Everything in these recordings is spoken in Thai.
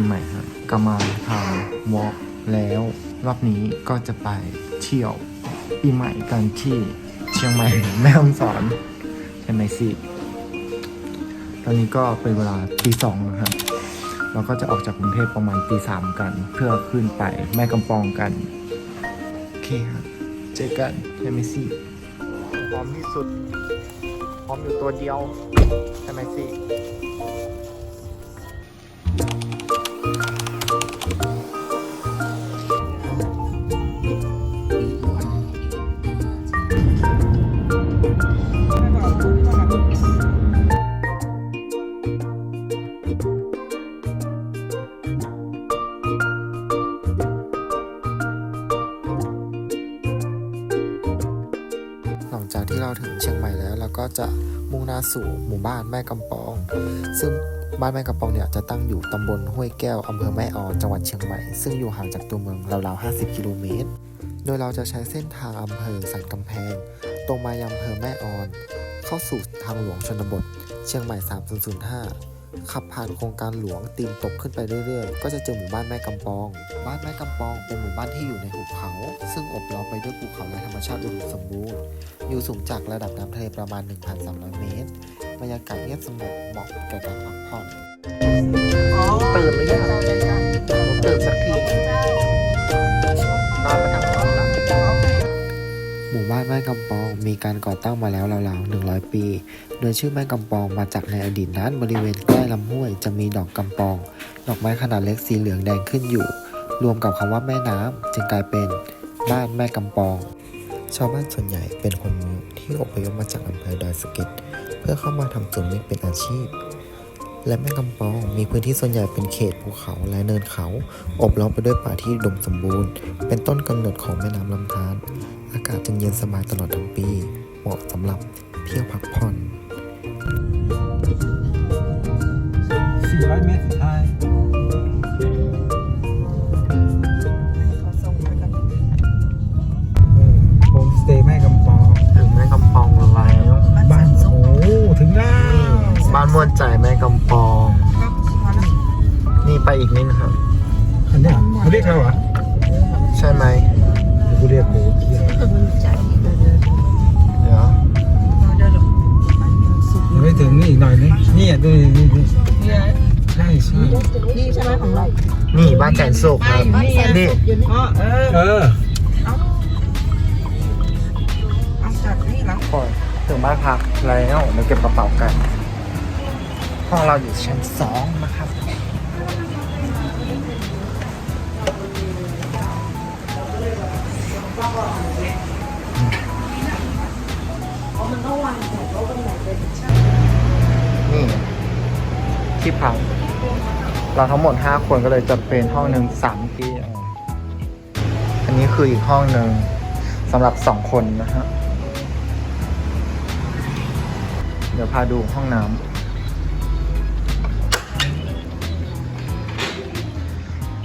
ปีใหม่ครับกลับมาทาวอล์กแล้ว รอบนี้ก็จะไปเที่ยวปีใหม่กันที่เชียงใหม่แม่ฮ่องสอนใช่ไหมสิตอนนี้ก็เป็นเวลาตีสองนะครับเราก็จะออกจากกรุงเทพประมาณตีสามกัน เพื่อขึ้นไปแม่กำปองกัน โอเคครับเจอกันใช่ไหมสิพร้อมที่สุดพร้อมอยู่ตัวเดียวใช่ไหมสิ จากที่เราถึงเชียงใหม่แล้วเราก็จะมุ่งหน้าสู่หมู่บ้านแม่กำปอง ซึ่งบ้านแม่กำปองเนี่ยจะตั้งอยู่ตำบลห้วยแก้วอำเภอแม่ออนจังหวัดเชียงใหม่ ซึ่งอยู่ห่างจากตัวเมืองราวๆ 50 กิโลเมตร โดยเราจะใช้เส้นทางอำเภอสันกำแพง ตรงมายังอำเภอแม่ออน เข้าสู่ทางหลวงชนบท เชียงใหม่ 3005 ขับผ่านโครงการหลวงตีนตกขึ้นไปเรื่อยๆ ก็จะเจอหมู่บ้านแม่กำปอง บ้านแม่กำปองเป็นหมู่บ้านที่อยู่ในหุบเขา ซึ่งอบล้อมไปด้วยภูเขาและธรรมชาติอุดมสมบูรณ์ อยู่สูงจากระดับน้ำทะเลประมาณ 1,300 เมตร บรรยากาศเงียบสงบเหมาะแก่การพักผ่อนเติมไหรือยังตื่นสักที บ้านแม่กำปองมีการก่อตั้งมาแล้วราวๆ100 ปี โดยชื่อแม่กำปองมาจากในอดีตนั้นบริเวณใกล้ลำห้วยจะมีดอกกำปอง ดอกไม้ขนาดเล็กสีเหลืองแดงขึ้นอยู่ รวมกับคำว่าแม่น้ำจึงกลายเป็นบ้านแม่กำปอง ชาวบ้านส่วนใหญ่เป็นคนที่อพยพมาจากอำเภอดอยสะเก็ดเพื่อเข้ามาทำสวนเม็ดเป็นอาชีพ และแม่กำปองมีพื้นที่ส่วนใหญ่เป็นเขตภูเขาและเนินเขา อบล้อมไปด้วยป่าที่อุดมสมบูรณ์ เป็นต้นกำเนิดของแม่น้ำลำธารอากาศจึงเย็นสบายตลอดทั้งปี เหมาะสำหรับเที่ยวพักผ่อน400เมตรสุดท้ายโฮมสเตย์แม่กำปอง ถึงแม่กำปองแล้วบ้านโอ้โหถึงแล้วบ้านม่วนใจ นี่บ้านแสนสุขครับนี่อ๋อเออเออเอาจากนี่แล้วก่อนถึงบ้านพักแล้วเดี๋ยวเก็บกระเป๋ากันห้องเราอยู่ชั้นสองนะครับนี่ที่พัก เราทั้งหมด 5 คนก็เลยจะเป็นห้องหนึ่งสามเตียงอันนี้คืออีกห้องหนึ่งสำหรับ 2 คนนะฮะ เดี๋ยวพาดูห้องน้ำ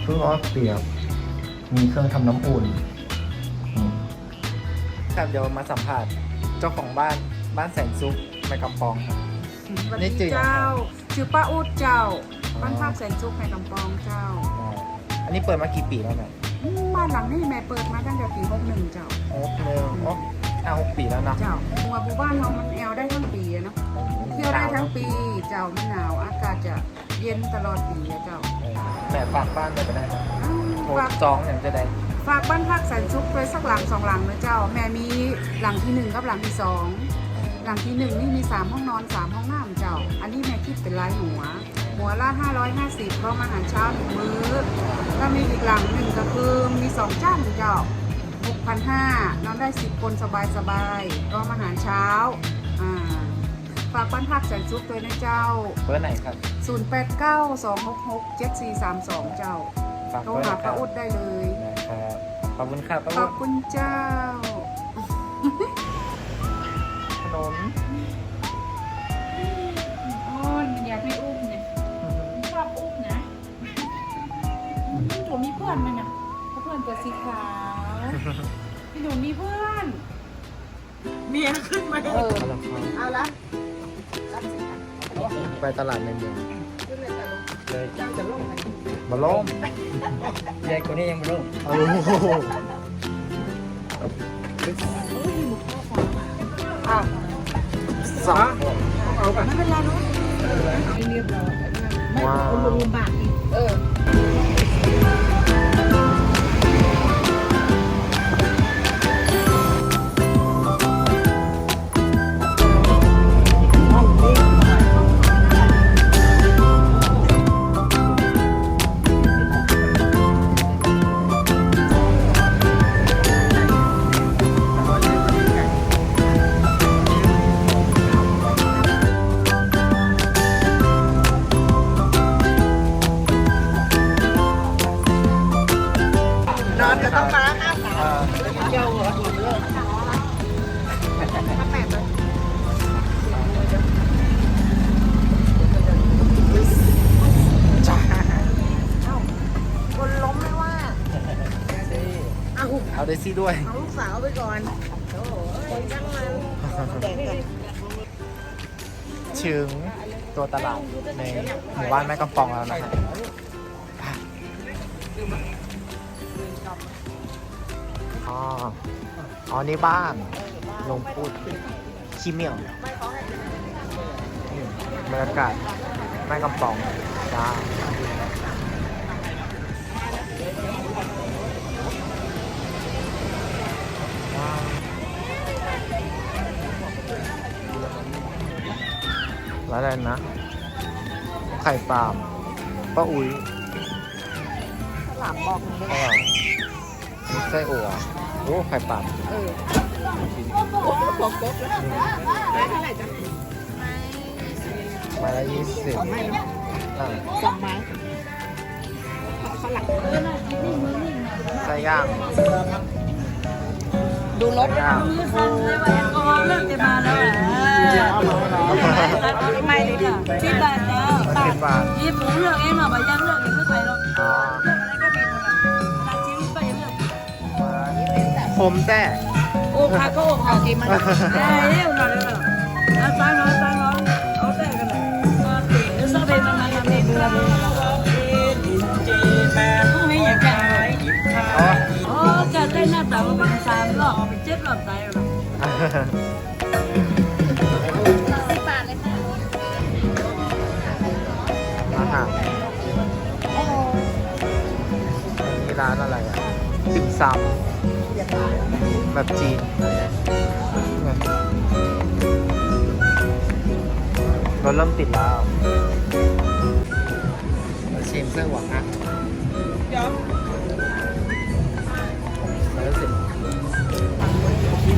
เพื่ออ้อเปียก มีเครื่องทำน้ำอุ่นอืมครับเดี๋ยวมาสัมผัสเจ้าของบ้านบ้านแสนซุกแม่กำปองครับสวัสนี่ดีจืดเจ้าชื่อป้าอุดเจ้าอ๋อ บ้านภาคแสนสุขในกำปองเจ้าอ๋ออันนี้เปิดมากี่ปีแล้วเนี่ยอืมบ้านหลังนี้แม่เปิดมาตั้งแต่ปีหกหนึ่งเจ้าโอ้หนึ่งโอ้ห้าหกปีแล้วนะเจ้าหัวหมู่บ้านเรามันแอลได้ทั้งปีอะเนาะเที่ยวได้ทั้งปี เจ้าไม่หนาว อากาศจะเย็นตลอดปีอะเจ้าแม่ฝากบ้านเลยก็ได้นะอืมโทรฝากจองอย่างจะได้ฝากบ้านพักแสนสุขไว้สักหลังสองหลังนะเจ้า แม่มีหลังที่หนึ่งกับหลังที่สองหลังที่หนึ่งนี่มี3ห้องนอน3ห้องน้ำเจ้า อันนี้แม่คิดเป็นรายหัว หัวละ 550พร้อมอาหารเช้าหนึ่งมื้อถ้ามีอีกหลังหนึ่งก็คือมี2จ้านเจ้า6,500นอนได้ 10 คนสบายๆพร้อมอาหารเช้าอ่าฝากบ้านพักแสนสุขด้วยนะเจ้า เบอร์ไหนครับ 0892667432 เจ้าฝากโทรเบอร์หานะคป้ารับอุดได้เลย นะครับขอบคุณครับป้าขอุอบด คุณเจ้า มียขึ้นมาเออเอาละครับเอาละไปตลาดในเมืองขึ้นเลยแต่ลงเลยเจ้าจะลงไหนมาล้มยายคนนี้ยังไม่รู้โอ้โหอ้าวสองเอาไปไม่เป็นไรเนาะไม่เรียบร้อยไม่ว้าวเอาลงบาทอีกเออ ถึงตัวตลาดในหมู่บ้านแม่กำปองแล้วนะครับอ๋อ อ๋อ นี่บ้านลงพูดขี้เมี่ยวบรรยากาศแม่กำปองจ้า แล้วอะไรนะ ไข่ปลามป้าอุ้ยหลับบอกเลยข้าวมีไส้อั่วโอ้ไข่ปลามเออบอกก๊กแล้วได้เท่าไหร่จ๊ะไม้ละยี่สิบสองไม้เนาะอ่าสองไม้เขาหลังไส้ย่าง ดูรถย่างเริ่มจะมาแล้วไม่เลยค่ะที่บ้านแล้วมาสิบบาทยี่หมูเลือกเองเหรอไปยังเลือกเองไม่ไปหรอกอ๋อเลือกอะไรก็มีหมดอะนาชีวิตก็ยังเลือกผมแต่โอ้พาก็โอ้พากินมันได้เร็วหน่อยเร็วอะตั้งน้อยตั้งน้อยเอาแต่กันเลยเดี๋ยวสักเพลงมันมาทำเองดูแลดูพรุ่งนี้อยากจะอ๋อโอ้จะได้หน้าตาว่าเป็นสามรอบ เป็นเจ็ดรอบตายแล้วอาหารมีร้านอะไรอะติ่มซำแบบจีนเนี่ยรถเริ่มติดแล้วมาชิมเสื้อหวังอะ วั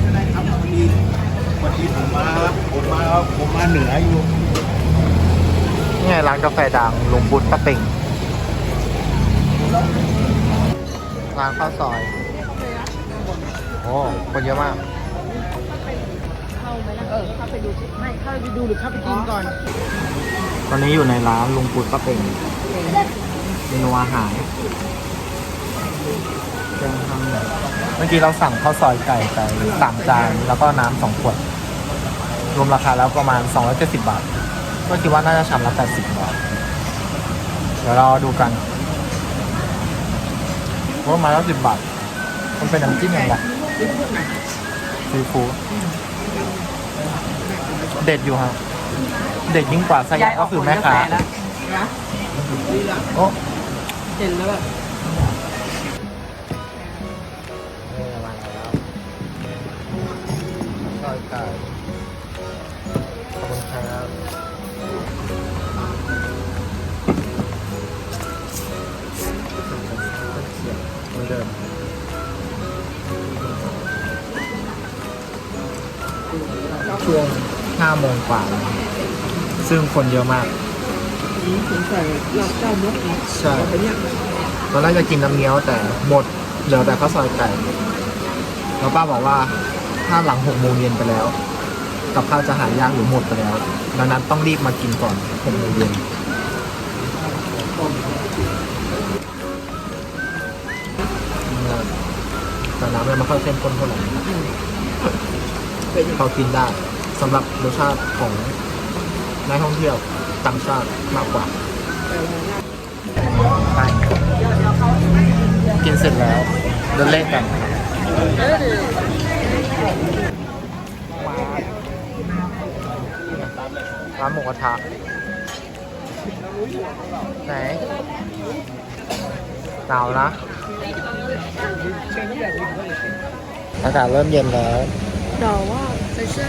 นนี้ผมมาผมมาผมมาเหนืออยู่นี่ไงร้านกาแฟดังหลวงบุญปะเป่งร้านข้าวซอย โอ้ คนเยอะมากเออเข้าไปดูสิไม่เข้าไปดูหรือเข้าไปกินก่อน ตอนนี้อยู่ในร้านลุงปุดปะเป่งเมนูอาหาร เจ้าทำเมื่อกี้เราสั่งข้าวซอยไก่ไปสามจานแล้วก็น้ำสองขวด รวมราคาแล้วประมาณ 270 บาท ก็คิดว่าน่าจะชามละ80 บาท เดี๋ยวเราดูกันว่ามาแล้ว10 บาท มันเป็นน้ำจิ้มยังไงซีฟู้ดเด็ดอยู่ฮะเด็ดยิ่งกว่าไส้ย่างก็คือแม่ค้าโอ้เห็นแล้วแบบ ซอยไก่ขอบคุณครับเหมือนเดิมช่วง5โมงกว่าแล้วซึ่งคนเยอะมากสงสัยเราเจ้ามดนะใช่เป็นเนี่ยตอนแรกจะกินน้ำเงี้ยวแต่หมดเหลือแต่ข้าวซอยไก่แล้วป้าบอกว่า ถ้าหลังหกโมงเย็นไปแล้ว กับข้าวจะหายากหรือหมดไปแล้ว ดังนั้นต้องรีบมากินก่อนหกโมงเย็นแต่น้ำยังไม่ค่อยเข้มข้นเท่าไหร่นะครับแต่พอกินได้สำหรับรสชาติของนักท่องเที่ยวต่างชาติมากกว่าไปกินเสร็จแล้วเดินเล่นกัน ร้านหมูกระทะไหนหนาวนะอากาศเริ่มเย็นแล้วเราว่าใส่เสื้อ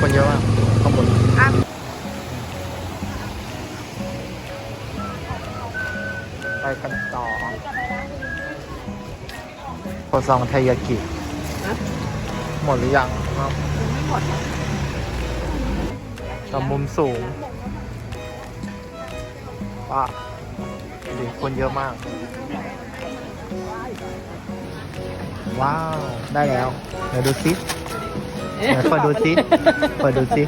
คนเยอะมากข้างบนไปกันต่อ โคซองไทยากิ หมดหรือยังครับจากมุมสูงว้าดีคนเยอะมาก ว้าว ได้แล้วเดี๋ยวดูซิไหนเปิดดูซิเปิดดูซิ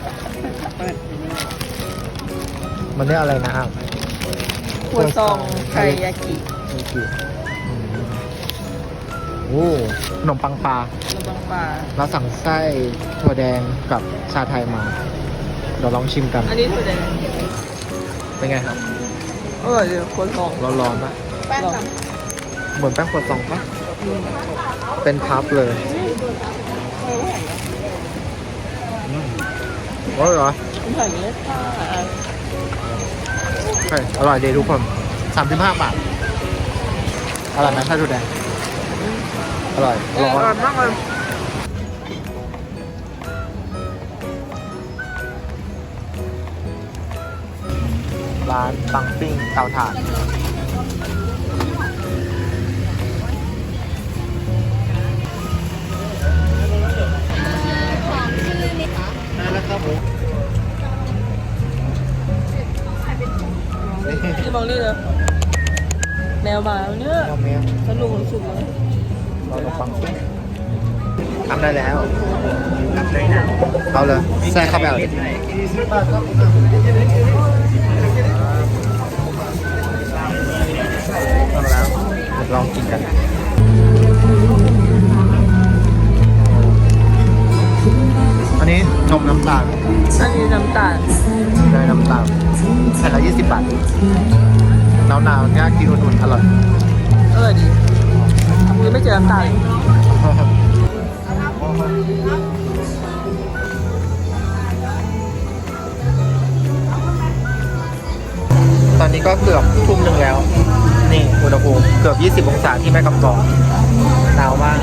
มันเรียกอะไรนะอะหัวซองไทยากิไทยากิอืมโอ้ขนมปังปลาลำบังปลาเราสั่งไส้ถั่วแดงกับชาไทยมาเดี๋ยวลองชิมกัน อันนี้ถั่วแดงเป็นไงครับอร่อยเลยหัวซองร้อนๆนะลองเหมือนแป้งครัวซองปะเป็นพับเลยอืมอร่อยเหรอใส่เนื้อปลาใช่อร่อยดีทุกคนสามสิบห้าบาทอร่อยไหมไส้ถั่วแดง อร่อยร้อนมากเลยร้านปังปิ้งเตาถ่านได้แล้วครับผมที่มองนี่เลยแมวมาแล้วเนี่ย เอาเมียสนุก ได้แล้ว เอาเลยใส่เข้าไปเอาดิเอาแล้วเดี๋ยวลองกินกันอันนี้นมน้ำตาล อันนี้น้ำตาลเนยน้ำตาลแผ่นละ20บาทหนาวหนาวๆเนี่ยกินอุ่นๆอร่อย เออดียังไม่เจอน้ำตาล อนนี้ก็เกือบทุ่มหนึ่งแล้ว นี่อุณหภูมิเกือบ 20 องศาที่แม่กำปองหนาวมาก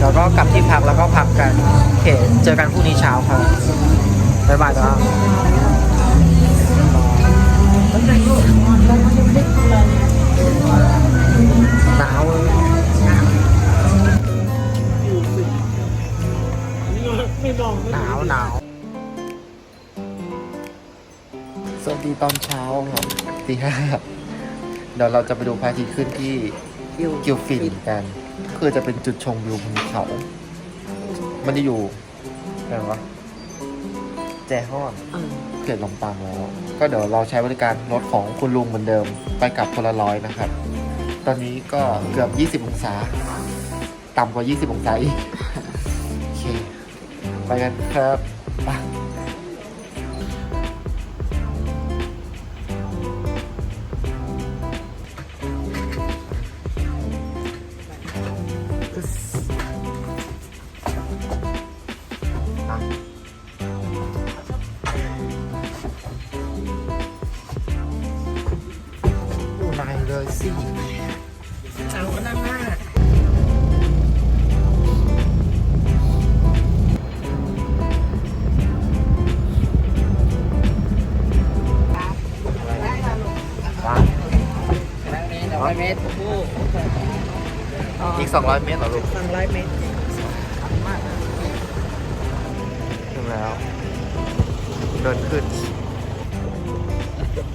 แล้วก็กลับที่พักแล้วก็พักกันโอเคเจอกันพรุ่งนี้เช้าครับบ๊ายบายจ้าหนาวเยหนาวหนาว สวัสดีตอนเช้าครับตีห้าเดี๋ยวเราจะไปดูพระอาทิตย์ขึ้นที่กิวฟินกัน คือจะเป็นจุดชมวิวบนเขา มันจะอยู่ไหนวะแจห้อนเขตลำปางแล้ว ก็เดี๋ยวเราใช้บริการรถของคุณลุงเหมือนเดิม ไปกลับคนละร้อยนะครับ ตอนนี้ก็เกือบ 20 องศา ต่ำกว่า 20 องศาอีก โอเค ไปกันครับไป อีก 200 เมตรเหรอลูกสองร้อยเมตรถึงแล้ว เดินขึ้น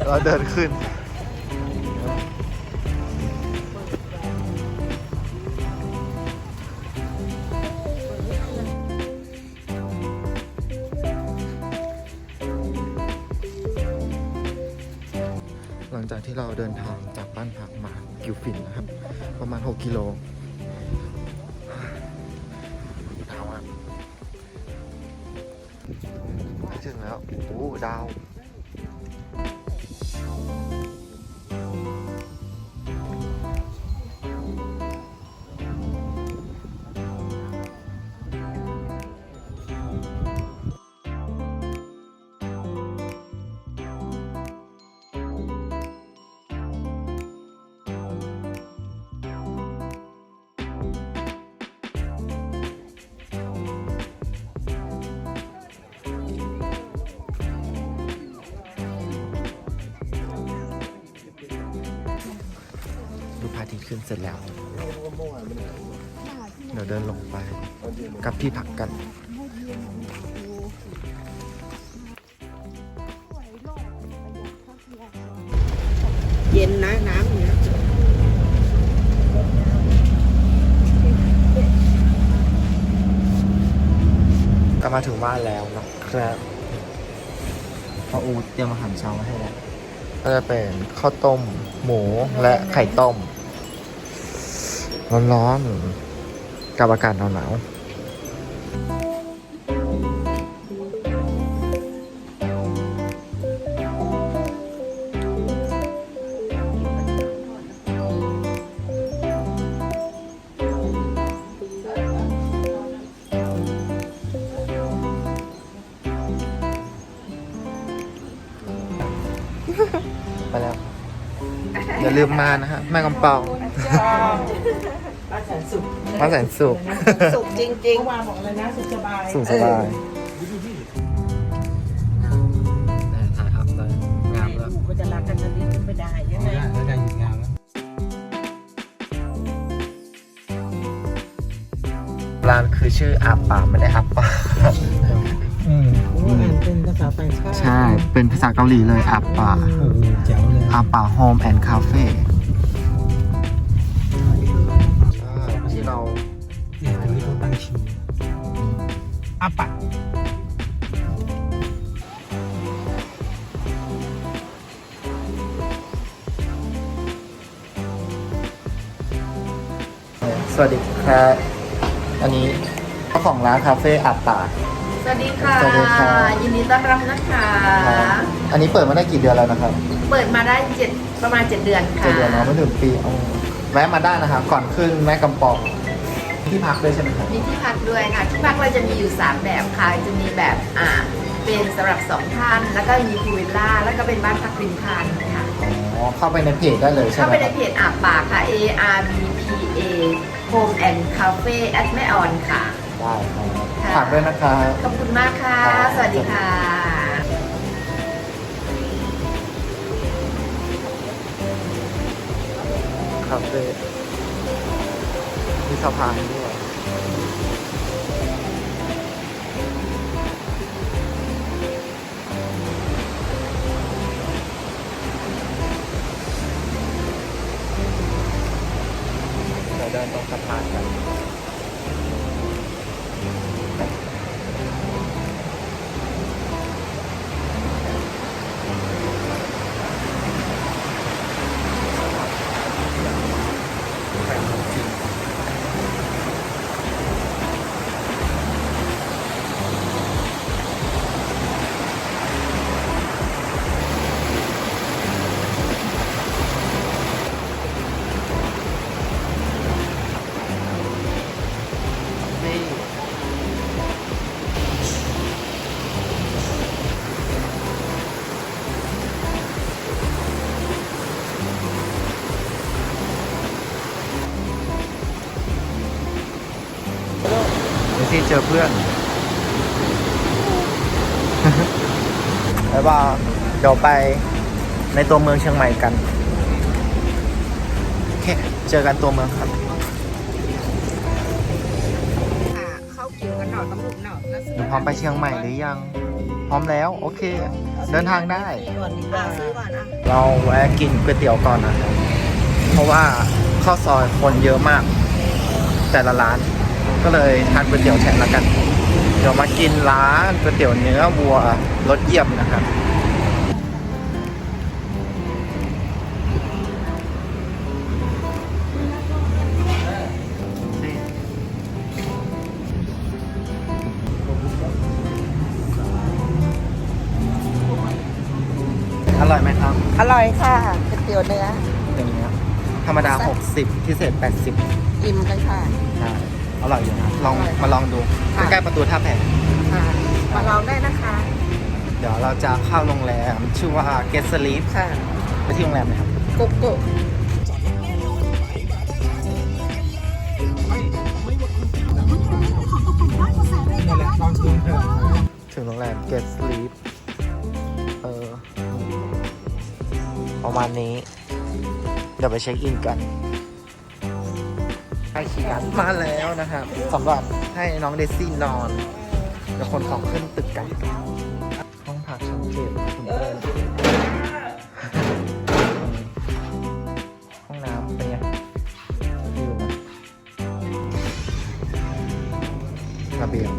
เราเดินขึ้น หลังจากที่เราเดินทางจากบ้านพักมากิวฟินนะครับ ประมาณ 6 กิโล โเสร็จแล้ว เดี๋ยวเดินลงไปกับที่พักกัน เย็นนะน้ำเนี่ยก็มาถึงบ้านแล้วนะครับพออูเตรียมอาหารเช้ามาให้แล้วก็จะเป็นข้าวต้ม หมูและไข่ต้ม ร้อนๆกับอากาศหนาวๆไปแล้ว อย่าลืมมานะฮะ แม่กำปอง มาแสนสุขสุกจริงสุขสบายถ่ายอัพเลยงามแล้วๆก็จะรักกันจะดิ้นไม่ได้ใช่ไหมได้แล้วได้หยุดงานแล้วร้านคือชื่ออาป่าไม่ได้อาป่าอืมโอ้อ่านเป็นภาษาต่างชาติใช่ เป็นภาษาเกาหลีเลยอาป่าโอ้โหแจ๋วเลยอาป่าโฮมแอนด์คาเฟ่ สวัสดีครับ อันนี้เจ้าของร้านคาเฟ่อาป่าสวัสดีค่ะ สวัสดีค่ะ ยินดีต้อนรับนะคะ อันนี้เปิดมาได้กี่เดือนแล้วนะครับ เปิดมาได้เจ็ดประมาณ7เดือนค่ะเจ็ดเดือนเนาะไม่ถึงปีเอาแวะมาได้นะครับก่อนขึ้นแม่กำปองที่พักด้วยใช่ไหมครับมีที่พักด้วยค่ะ ที่พักเราจะมีอยู่ 3 แบบค่ะ จะมีแบบอ่าเป็นสำหรับ 2 ท่าน แล้วก็มีพูลวิลล่า แล้วก็เป็นบ้านพักริมทานค่ะ อ๋อ เข้าไปในเพจได้เลยใช่เข้าไหมไปคในรับเพจอาบปากค่ะ A R B P A Home and Cafe at แม่ออนค่ะ ได้ครับค่ะ ฝากด้วยนะครับ ขอบคุณมากค่ะ ครับ สวัสดีค่ะ คาเฟ่มีสะพานด้วย เราเดินตรงสะพานกัน อเพื่อนแล้วว่าเดี๋ยวไปในตัวเมืองเชียงใหม่กันโอเคเจอกันตัวเมืองครับเข้าคิวกันหน่อยตำรวจหน่อยแล้วหนูพร้อมไปเชียงใหม่หรือยัง พร้อมแล้ว โอเค เดินทางได้ก่อนดีกว่าซื้อก่อนอะเราแวะกินก๋วยเตี๋ยวก่อนนะครับเพราะว่าข้าวซอยคนเยอะมาก แต่ละร้าน ก็เลยทานก๋วยเตี๋ยวแทนละกัน เดี๋ยวมากินร้านก๋วยเตี๋ยวเนื้อวัวรสเยี่ยมนะครับอร่อยไหมครับอร่อยค่ะก๋วยเตี๋ยวเนื้ออย่างนี้ธรรมดา 60 พิเศษ 80 อิ่มเลยค่ะ อร่อยอยู่นะลองมาลองดูค่ะใกล้ๆประตูท่าแพค่ะมาลองได้นะคะเดี๋ยวเราจะเข้าโรงแรมชื่อว่า Get Sleep ค่ะไปที่โรงแรมเลยครับกุ๊กกุ๊กนั่นแหละตอนคืนเถอะถึงโรงแรม Get Sleep เออประมาณนี้ เดี๋ยวไปเช็คอินกันใกล้เคียง มาแล้วนะครับสำหรับให้น้องเดซี่นอนเดี๋ยวคนของขึ้นตึกกันห้องพักชั้นเจ็ดคุณเติ้ลห้องน้ำเป็นไงวิวนะระเบียง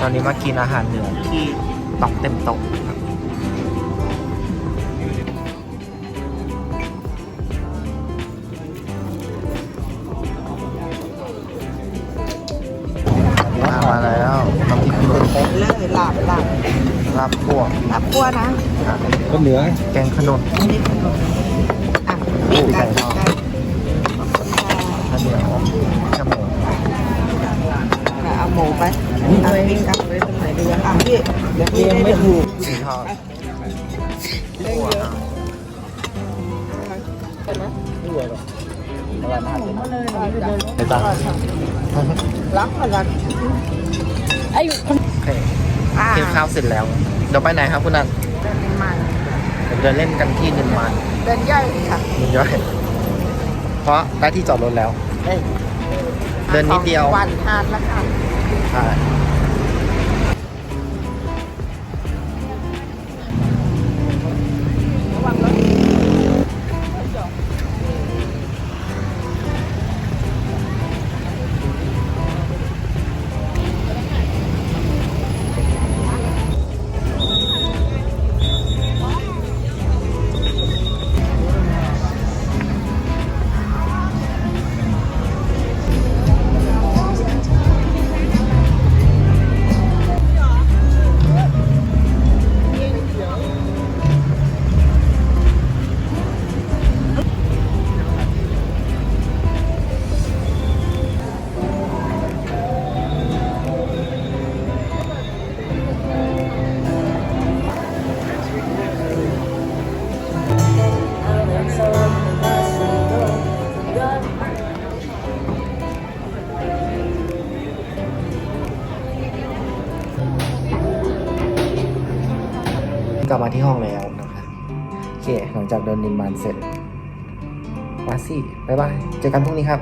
ตอนนี้มากินอาหารเหนือที่ตอกเต็มโต๊ะ ลาบพวกหลับกลัวนะคนเหนือแกงขนมนี่ขนมอะอู้ไก่ไก่ทอดไก่ขอบคุณค่ะข้าวเหนียวชะหมูเอาหมูไปเอาปิ้งกลับไปตรงไหนดีอะพี่เดี๋ยวพี่ได้ไม่ถูกสีทอดได้เยอะอะไรมากเลยไปจ้ารักรักไอ้คนโอเค อ่ากินข้าวเสร็จแล้ว เดี๋ยวไปไหนครับคุณนันเดินนิมมันเดี๋ยวเดินเล่นกันที่นิมมานเดินย่อยค่ะนิมย่อยเพราะได้ที่จอดรถแล้วเดินนิดเดียววันทานแล้วค่ะ ใช่ มาที่ห้องแล้วนะคะโอเคหลังจากเดินนิมมานเสร็จมาสิบ๊ายบาย เจอกันพรุ่งนี้ครับ